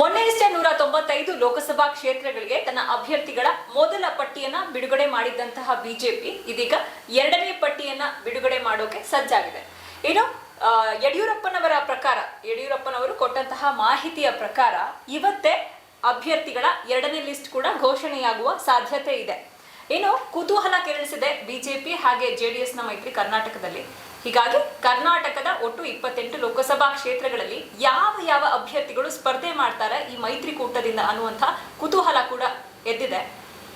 ಮೊನ್ನೆಯಷ್ಟೇ ನೂರ ತೊಂಬತ್ತೈದು ಲೋಕಸಭಾ ಕ್ಷೇತ್ರಗಳಿಗೆ ತನ್ನ ಅಭ್ಯರ್ಥಿಗಳ ಮೊದಲ ಪಟ್ಟಿಯನ್ನ ಬಿಡುಗಡೆ ಮಾಡಿದ್ದಂತಹ ಬಿಜೆಪಿ, ಇದೀಗ ಎರಡನೇ ಪಟ್ಟಿಯನ್ನ ಬಿಡುಗಡೆ ಮಾಡೋಕೆ ಸಜ್ಜಾಗಿದೆ. ಇನ್ನು ಯಡಿಯೂರಪ್ಪನವರ ಪ್ರಕಾರ, ಯಡಿಯೂರಪ್ಪನವರು ಕೊಟ್ಟಂತಹ ಮಾಹಿತಿಯ ಪ್ರಕಾರ ಇವತ್ತೇ ಅಭ್ಯರ್ಥಿಗಳ ಎರಡನೇ ಲಿಸ್ಟ್ ಕೂಡ ಘೋಷಣೆಯಾಗುವ ಸಾಧ್ಯತೆ ಇದೆ. ಇನ್ನು ಕುತೂಹಲ ಕೆರಳಿಸಿದೆ ಬಿಜೆಪಿ ಹಾಗೆ ಜೆಡಿಎಸ್ನ ಮೈತ್ರಿ ಕರ್ನಾಟಕದಲ್ಲಿ. ಹೀಗಾಗಿ ಕರ್ನಾಟಕದ ಒಟ್ಟು ಇಪ್ಪತ್ತೆಂಟು ಲೋಕಸಭಾ ಕ್ಷೇತ್ರಗಳಲ್ಲಿ ಯಾವ ಯಾವ ಅಭ್ಯರ್ಥಿಗಳು ಸ್ಪರ್ಧೆ ಮಾಡ್ತಾರೆ ಈ ಮೈತ್ರಿಕೂಟದಿಂದ ಅನ್ನುವಂಥ ಕುತೂಹಲ ಕೂಡ ಎದ್ದಿದೆ.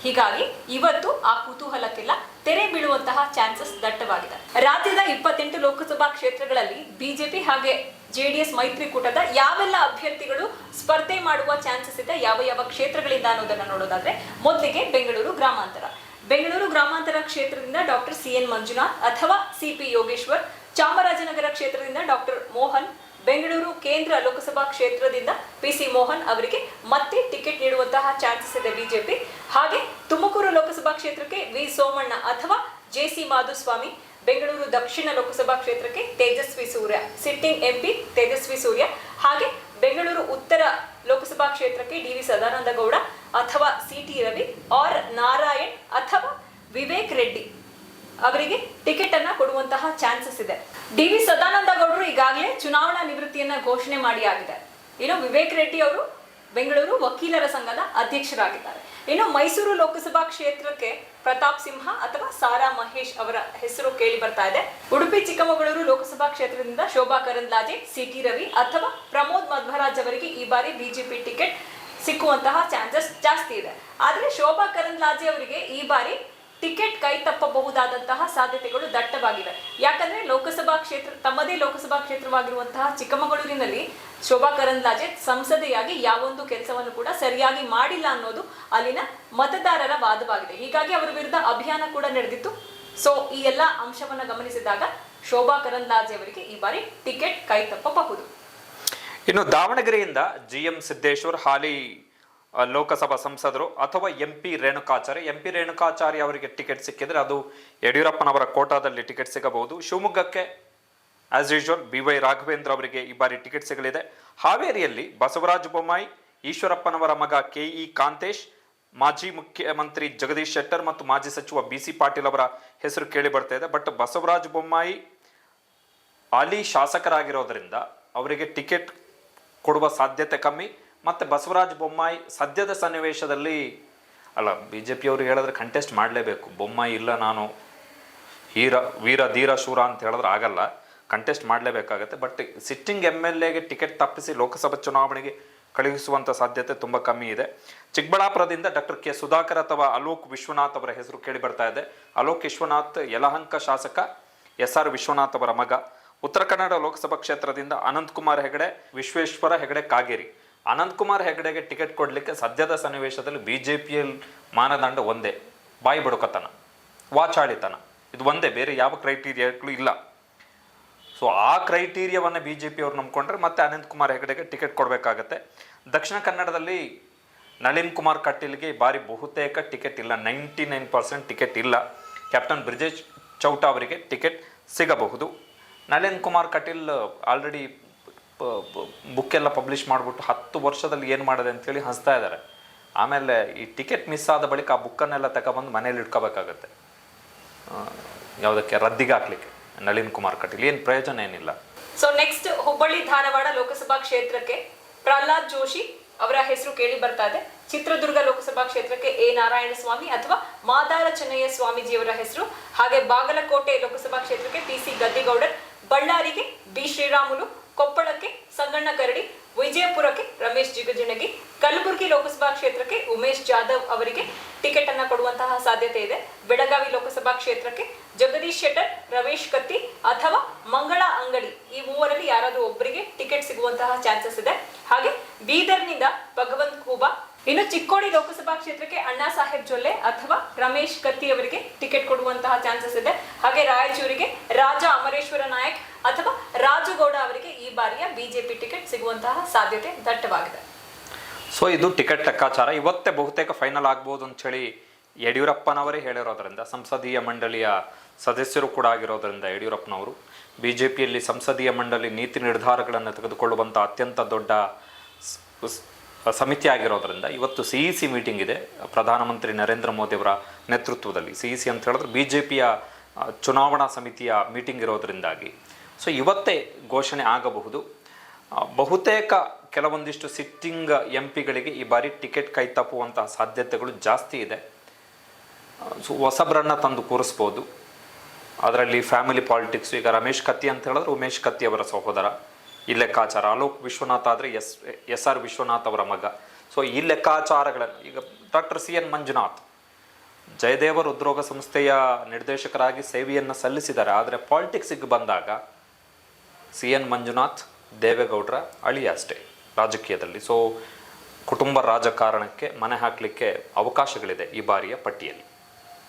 ಹೀಗಾಗಿ ಇವತ್ತು ಆ ಕುತೂಹಲಕ್ಕೆಲ್ಲ ತೆರೆ ಬೀಳುವಂತಹ ಚಾನ್ಸಸ್ ದಟ್ಟವಾಗಿದೆ. ರಾಜ್ಯದ ಇಪ್ಪತ್ತೆಂಟು ಲೋಕಸಭಾ ಕ್ಷೇತ್ರಗಳಲ್ಲಿ ಬಿಜೆಪಿ ಹಾಗೆ ಜೆಡಿಎಸ್ ಮೈತ್ರಿಕೂಟದ ಯಾವೆಲ್ಲ ಅಭ್ಯರ್ಥಿಗಳು ಸ್ಪರ್ಧೆ ಮಾಡುವ ಚಾನ್ಸಸ್ ಇದೆ ಯಾವ ಯಾವ ಕ್ಷೇತ್ರಗಳಿಂದ ಅನ್ನೋದನ್ನ ನೋಡೋದಾದ್ರೆ ಮೊದಲಿಗೆ ಬೆಂಗಳೂರು ಗ್ರಾಮಾಂತರ. ಬೆಂಗಳೂರು ಗ್ರಾಮಾಂತರ ಕ್ಷೇತ್ರದಿಂದ ಡಾಕ್ಟರ್ ಸಿ ಎನ್ ಮಂಜುನಾಥ್ ಅಥವಾ ಸಿ ಪಿ ಯೋಗೇಶ್ವರ್, ಚಾಮರಾಜನಗರ ಕ್ಷೇತ್ರದಿಂದ ಡಾಕ್ಟರ್ ಮೋಹನ್, ಬೆಂಗಳೂರು ಕೇಂದ್ರ ಲೋಕಸಭಾ ಕ್ಷೇತ್ರದಿಂದ ಪಿ ಸಿ ಮೋಹನ್ ಅವರಿಗೆ ಮತ್ತೆ ಟಿಕೆಟ್ ನೀಡುವಂತಹ ಚಾನ್ಸಸ್ ಇದೆ ಬಿಜೆಪಿ. ಹಾಗೆ ತುಮಕೂರು ಲೋಕಸಭಾ ಕ್ಷೇತ್ರಕ್ಕೆ ವಿ ಸೋಮಣ್ಣ ಅಥವಾ ಜೆ ಸಿ ಮಾಧುಸ್ವಾಮಿ, ಬೆಂಗಳೂರು ದಕ್ಷಿಣ ಲೋಕಸಭಾ ಕ್ಷೇತ್ರಕ್ಕೆ ತೇಜಸ್ವಿ ಸೂರ್ಯ, ಸಿಟ್ಟಿಂಗ್ ಎಂಪಿ ತೇಜಸ್ವಿ ಸೂರ್ಯ. ಹಾಗೆ ಬೆಂಗಳೂರು ಉತ್ತರ ಲೋಕಸಭಾ ಕ್ಷೇತ್ರಕ್ಕೆ ಡಿ ವಿ ಸದಾನಂದ ಗೌಡ ಅಥವಾ C T Ravi R Narayan ಅಥವಾ ವಿವೇಕ್ ರೆಡ್ಡಿ ಅವರಿಗೆ ಟಿಕೆಟ್ ಅನ್ನ ಕೊಡುವಂತಹ ಚಾನ್ಸಸ್ ಇದೆ. ಡಿ ವಿ ಸದಾನಂದ ಗೌಡರು ಈಗಾಗಲೇ ಚುನಾವಣಾ ನಿವೃತ್ತಿಯನ್ನ ಘೋಷಣೆ ಮಾಡಿ ಆಗಿದೆ ಇನ್ನು ವಿವೇಕ್ ರೆಡ್ಡಿ ಅವರು ಬೆಂಗಳೂರು ವಕೀಲರ ಸಂಘದ ಅಧ್ಯಕ್ಷರಾಗಿದ್ದಾರೆ. ಇನ್ನು ಮೈಸೂರು ಲೋಕಸಭಾ ಕ್ಷೇತ್ರಕ್ಕೆ ಪ್ರತಾಪ್ ಸಿಂಹ ಅಥವಾ ಸಾರಾ ಮಹೇಶ್ ಅವರ ಹೆಸರು ಕೇಳಿ ಬರ್ತಾ ಇದೆ. ಉಡುಪಿ, ಚಿಕ್ಕಮಗಳೂರು ಲೋಕಸಭಾ ಕ್ಷೇತ್ರದಿಂದ ಶೋಭಾ ಕರಂದ್ಲಾಜೆ, ಸಿಟಿ ರವಿ ಅಥವಾ ಪ್ರಮೋದ್ ಮಧ್ವರಾಜ್ ಅವರಿಗೆ ಈ ಬಾರಿ ಬಿಜೆಪಿ ಟಿಕೆಟ್ ಸಿಕ್ಕುವಂತಹ ಚಾನ್ಸಸ್ ಜಾಸ್ತಿ ಇದೆ. ಆದರೆ ಶೋಭಾ ಕರಂದ್ಲಾಜೆ ಅವರಿಗೆ ಈ ಬಾರಿ ಟಿಕೆಟ್ ಕೈ ತಪ್ಪಬಹುದಾದಂತಹ ಸಾಧ್ಯತೆಗಳು ದಟ್ಟವಾಗಿವೆ. ಯಾಕಂದ್ರೆ ಲೋಕಸಭಾ ಕ್ಷೇತ್ರ, ತಮ್ಮದೇ ಲೋಕಸಭಾ ಕ್ಷೇತ್ರವಾಗಿರುವಂತಹ ಚಿಕ್ಕಮಗಳೂರಿನಲ್ಲಿ ಶೋಭಾ ಕರಂದ್ಲಾಜೆ ಸಂಸದೆಯಾಗಿ ಯಾವೊಂದು ಕೆಲಸವನ್ನು ಕೂಡ ಸರಿಯಾಗಿ ಮಾಡಿಲ್ಲ ಅನ್ನೋದು ಅಲ್ಲಿನ ಮತದಾರರ ವಾದವಾಗಿದೆ. ಹೀಗಾಗಿ ಅವರ ವಿರುದ್ಧ ಅಭಿಯಾನ ಕೂಡ ನಡೆದಿತ್ತು. ಸೊ ಈ ಎಲ್ಲ ಅಂಶವನ್ನ ಗಮನಿಸಿದಾಗ ಶೋಭಾ ಕರಂದ್ಲಾಜೆ ಅವರಿಗೆ ಈ ಬಾರಿ ಟಿಕೆಟ್ ಕೈ ತಪ್ಪಬಹುದು. ಇನ್ನು ದಾವಣಗೆರೆಯಿಂದ ಜಿ ಎಂ ಸಿದ್ದೇಶ್ವರ್ ಹಾಲಿ ಲೋಕಸಭಾ ಸಂಸದರು ಅಥವಾ M P Renukacharya, M P Renukacharya ಅವರಿಗೆ ಟಿಕೆಟ್ ಸಿಕ್ಕಿದ್ರೆ ಅದು ಯಡಿಯೂರಪ್ಪನವರ ಕೋಟಾದಲ್ಲಿ ಟಿಕೆಟ್ ಸಿಗಬಹುದು. ಶಿವಮೊಗ್ಗಕ್ಕೆ as usual B Y Raghavendra ಅವರಿಗೆ ಈ ಬಾರಿ ಟಿಕೆಟ್ ಸಿಗಲಿದೆ. ಹಾವೇರಿಯಲ್ಲಿ ಬಸವರಾಜ ಬೊಮ್ಮಾಯಿ, ಈಶ್ವರಪ್ಪನವರ ಮಗ ಕೆ ಇ ಕಾಂತೇಶ್, ಮಾಜಿ ಮುಖ್ಯಮಂತ್ರಿ ಜಗದೀಶ್ ಶೆಟ್ಟರ್ ಮತ್ತು ಮಾಜಿ ಸಚಿವ ಬಿ ಸಿ ಪಾಟೀಲ್ ಅವರ ಹೆಸರು ಕೇಳಿ ಬರ್ತಾ ಇದೆ. ಬಟ್ ಬಸವರಾಜ ಬೊಮ್ಮಾಯಿ ಹಾಲಿ ಶಾಸಕರಾಗಿರೋದ್ರಿಂದ ಅವರಿಗೆ ಟಿಕೆಟ್ ಕೊಡುವ ಸಾಧ್ಯತೆ ಕಮ್ಮಿ. ಮತ್ತು ಬಸವರಾಜ ಬೊಮ್ಮಾಯಿ ಸದ್ಯದ ಸನ್ನಿವೇಶದಲ್ಲಿ, ಅಲ್ಲ ಬಿ ಜೆ ಪಿಯವರು ಹೇಳಿದ್ರೆ ಕಂಟೆಸ್ಟ್ ಮಾಡಲೇಬೇಕು. ಬೊಮ್ಮಾಯಿ ಇಲ್ಲ ನಾನು. ಹೀರ, ವೀರ, ಧೀರ, ಶೂರ ಅಂತ ಹೇಳಿದ್ರೆ ಆಗಲ್ಲ. ಕಂಟೆಸ್ಟ್ ಮಾಡಲೇಬೇಕಾಗತ್ತೆ. ಬಟ್ ಸಿಟ್ಟಿಂಗ್ ಎಂ ಎಲ್ ಎಗೆ ಟಿಕೆಟ್ ತಪ್ಪಿಸಿ ಲೋಕಸಭಾ ಚುನಾವಣೆಗೆ ಕಳುಹಿಸುವಂಥ ಸಾಧ್ಯತೆ ತುಂಬ ಕಮ್ಮಿ ಇದೆ. ಚಿಕ್ಕಬಳ್ಳಾಪುರದಿಂದ ಡಾಕ್ಟರ್ ಕೆ. ಸುಧಾಕರ್ ಅಥವಾ ಅಲೋಕ್ ವಿಶ್ವನಾಥ್ ಅವರ ಹೆಸರು ಕೇಳಿ ಬರ್ತಾ ಇದೆ. ಅಲೋಕ್ ವಿಶ್ವನಾಥ್, ಯಲಹಂಕ ಶಾಸಕ, ಎಸ್ ಆರ್ ವಿಶ್ವನಾಥ್ ಅವರ ಮಗ. ಉತ್ತರ ಕನ್ನಡ ಲೋಕಸಭಾ ಕ್ಷೇತ್ರದಿಂದ ಅನಂತಕುಮಾರ್ ಹೆಗಡೆ, ವಿಶ್ವೇಶ್ವರ ಹೆಗಡೆ, ಕಾಗೇರಿ. ಅನಂತಕುಮಾರ್ ಹೆಗಡೆಗೆ ಟಿಕೆಟ್ ಕೊಡಲಿಕ್ಕೆ ಸದ್ಯದ ಸನ್ನಿವೇಶದಲ್ಲಿ ಬಿ ಜೆ ಪಿಯಲ್ಲಿ ಮಾನದಂಡ ಒಂದೇ. ಬಾಯಿ ಬಡುಕತನ, ವಾಚಾಳಿತನ. ಇದು ಒಂದೇ, ಬೇರೆ ಯಾವ ಕ್ರೈಟೀರಿಯಾಗಳು ಇಲ್ಲ. ಸೊ ಆ ಕ್ರೈಟೀರಿಯಾವನ್ನು ಬಿ ಜೆ ಪಿಯವರು ನಂಬ್ಕೊಂಡ್ರೆ ಮತ್ತೆ ಅನಂತ್ ಕುಮಾರ್ ಹೆಗಡೆಗೆ ಟಿಕೆಟ್ ಕೊಡಬೇಕಾಗತ್ತೆ. ದಕ್ಷಿಣ ಕನ್ನಡದಲ್ಲಿ ನಳಿನ್ ಕುಮಾರ್ ಕಟೀಲ್ಗೆ ಬಾರಿ ಬಹುತೇಕ ಟಿಕೆಟ್ ಇಲ್ಲ. ನೈಂಟಿ ನೈನ್ ಪರ್ಸೆಂಟ್ ಟಿಕೆಟ್ ಇಲ್ಲ. ಕ್ಯಾಪ್ಟನ್ ಬ್ರಿಜೇಶ್ ಚೌಟ ಅವರಿಗೆ ಟಿಕೆಟ್ ಸಿಗಬಹುದು. ನಳಿನ್ ಕುಮಾರ್ ಕಟೀಲ್, ಆಲ್ರೆಡಿ ಬುಕ್ ಎಲ್ಲ ಪಬ್ಲಿಷ್ ಮಾಡಿಬಿಟ್ಟು ಹತ್ತು ವರ್ಷದಲ್ಲಿ ಏನು ಮಾಡಿದೆ ಅಂತೇಳಿ ಹಂಚ್ತಾ ಇದ್ದಾರೆ ಆಮೇಲೆ ಈ ಟಿಕೆಟ್ ಮಿಸ್ ಆದ ಬಳಿಕ ಆ ಬುಕ್ಕನ್ನೆಲ್ಲ ತಗೊಬಂದು ಮನೇಲಿ ಇಟ್ಕೋಬೇಕಾಗತ್ತೆ. ಯಾವುದಕ್ಕೆ ರದ್ದಿಗೆ ಹಾಕ್ಲಿಕ್ಕೆ. ನಳಿನ್ ಕುಮಾರ್ ಕಟೀಲ್, ಏನು ಪ್ರಯೋಜನ ಏನಿಲ್ಲ. ಸೊ ನೆಕ್ಸ್ಟ್ ಹುಬ್ಬಳ್ಳಿ, ಧಾರವಾಡ ಲೋಕಸಭಾ ಕ್ಷೇತ್ರಕ್ಕೆ ಪ್ರಹ್ಲಾದ್ ಜೋಶಿ ಅವರ ಹೆಸರು ಕೇಳಿ ಬರ್ತಾ ಇದೆ. ಚಿತ್ರದುರ್ಗ ಲೋಕಸಭಾ ಕ್ಷೇತ್ರಕ್ಕೆ ಎ. ನಾರಾಯಣ ಸ್ವಾಮಿ ಅಥವಾ ಮಾದಾರ ಚೆನ್ನಯ್ಯ ಸ್ವಾಮೀಜಿಯವರ ಹೆಸರು. ಹಾಗೆ ಬಾಗಲಕೋಟೆ ಲೋಕಸಭಾ ಕ್ಷೇತ್ರಕ್ಕೆ ಪಿ. ಸಿ. ಗದ್ದಿಗೌಡರ್, ಬಳ್ಳಾರಿಗೆ ಬಿ. ಶ್ರೀರಾಮುಲು ಕೊಪ್ಪಳಕ್ಕೆ, ಸಂಗಣ್ಣ ಕರಡಿ, ವಿಜಯಪುರಕ್ಕೆ ರಮೇಶ್ ಜಿಗಜಿಣಗಿ, ಕಲಬುರಗಿ ಲೋಕಸಭಾ ಕ್ಷೇತ್ರಕ್ಕೆ ಉಮೇಶ್ ಜಾಧವ್ ಅವರಿಗೆ ಟಿಕೆಟ್ ಅನ್ನ ಕೊಡುವಂತಹ ಸಾಧ್ಯತೆ ಇದೆ. ಬೆಳಗಾವಿ ಲೋಕಸಭಾ ಕ್ಷೇತ್ರಕ್ಕೆ ಜಗದೀಶ್ ಶೆಟ್ಟರ್, ರಮೇಶ್ ಕತ್ತಿ ಅಥವಾ ಮಂಗಳ ಅಂಗಡಿ ಈ ಮೂವರಲ್ಲಿ ಯಾರಾದರೂ ಒಬ್ಬರಿಗೆ ಟಿಕೆಟ್ ಸಿಗುವಂತಹ ಚಾನ್ಸಸ್ ಇದೆ. ಹಾಗೆ ಬೀದರ್ನಿಂದ ಭಗವಂತ್ ಖೂಬಾ, ಇನ್ನು ಚಿಕ್ಕೋಡಿ ಲೋಕಸಭಾ ಕ್ಷೇತ್ರಕ್ಕೆ ಅಣ್ಣಾ ಸಾಹೇಬ್ ಜೊಲ್ಲೆ ಅಥವಾ ರಮೇಶ್ ಕತ್ತಿ ಅವರಿಗೆ ಟಿಕೆಟ್ ಕೊಡುವಂತಹ ಚಾನ್ಸಸ್ ಇದೆ. ಹಾಗೆ ರಾಯಚೂರಿಗೆ ರಾಜ ಅಮರೇಶ್ವರ ನಾಯಕ್ ಅಥವಾ ರಾಜಗೌಡ ಬಿಜೆಪಿ ಟಿಕೆಟ್ ಸಿಗುವಂತಹ ಸಾಧ್ಯತೆ ದಟ್ಟವಾಗಿದೆ. ಸೊ ಇದು ಟಿಕೆಟ್ ಲೆಕ್ಕಾಚಾರ. ಇವತ್ತೇ ಬಹುತೇಕ ಫೈನಲ್ ಆಗ್ಬೋದು ಹೇಳಿ ಯಡಿಯೂರಪ್ಪನವರೇ ಹೇಳಿರೋದ್ರಿಂದ, ಸಂಸದೀಯ ಮಂಡಳಿಯ ಸದಸ್ಯರು ಕೂಡ ಆಗಿರೋದ್ರಿಂದ ಯಡಿಯೂರಪ್ಪನವರು ಬಿ ಜೆ ಸಂಸದೀಯ ಮಂಡಳಿ ನೀತಿ ನಿರ್ಧಾರಗಳನ್ನು ತೆಗೆದುಕೊಳ್ಳುವಂಥ ಅತ್ಯಂತ ದೊಡ್ಡ ಸಮಿತಿ ಆಗಿರೋದ್ರಿಂದ ಇವತ್ತು ಸಿ ಇ ಸಿ ಮೀಟಿಂಗ್ ಇದೆ. ಪ್ರಧಾನಮಂತ್ರಿ ನರೇಂದ್ರ ಮೋದಿಯವರ ನೇತೃತ್ವದಲ್ಲಿ ಸಿ ಇ ಸಿ ಅಂತ ಹೇಳಿದ್ರೆ ಬಿ ಜೆ ಪಿಯ ಚುನಾವಣಾ ಸಮಿತಿಯ ಮೀಟಿಂಗ್ ಇರೋದ್ರಿಂದಾಗಿ. ಸೊ ಇವತ್ತೇ ಘೋಷಣೆ ಆಗಬಹುದು. ಬಹುತೇಕ ಕೆಲವೊಂದಿಷ್ಟು ಸಿಟ್ಟಿಂಗ್ ಎಂ ಪಿಗಳಿಗೆ ಈ ಬಾರಿ ಟಿಕೆಟ್ ಕೈತಪ್ಪುವಂತಹ ಸಾಧ್ಯತೆಗಳು ಜಾಸ್ತಿ ಇದೆ. ಸೊ ಹೊಸಬ್ರನ್ನ ತಂದು ಕೂರಿಸ್ಬೋದು. ಅದರಲ್ಲಿ ಫ್ಯಾಮಿಲಿ ಪಾಲಿಟಿಕ್ಸ್, ಈಗ ರಮೇಶ್ ಕತ್ತಿ ಅಂತ ಹೇಳಿದ್ರೆ ಉಮೇಶ್ ಕತ್ತಿ ಅವರ ಸಹೋದರ. ಈ ಲೆಕ್ಕಾಚಾರ, ಅಲೋಕ್ ವಿಶ್ವನಾಥ್ ಆದರೆ ಎಸ್ ಎಸ್ ಆರ್ ವಿಶ್ವನಾಥ್ ಅವರ ಮಗ. ಸೊ ಈ ಲೆಕ್ಕಾಚಾರಗಳನ್ನು, ಈಗ doctor C N Manjunath, Jayadeva ಹೃದ್ರೋಗ ಸಂಸ್ಥೆಯ ನಿರ್ದೇಶಕರಾಗಿ ಸೇವೆಯನ್ನು ಸಲ್ಲಿಸಿದ್ದಾರೆ. ಆದರೆ ಪಾಲಿಟಿಕ್ಸಿಗೆ ಬಂದಾಗ ಸಿ ಎನ್ ಮಂಜುನಾಥ್ ದೇವೇಗೌಡರ ಅಳಿಯ ಅಷ್ಟೇ ರಾಜಕೀಯದಲ್ಲಿ. ಸೊ ಕುಟುಂಬ ರಾಜಕಾರಣಕ್ಕೆ ಮನೆ ಹಾಕಲಿಕ್ಕೆ ಅವಕಾಶಗಳಿದೆ ಈ ಬಾರಿಯ ಪಟ್ಟಿಯಲ್ಲಿ.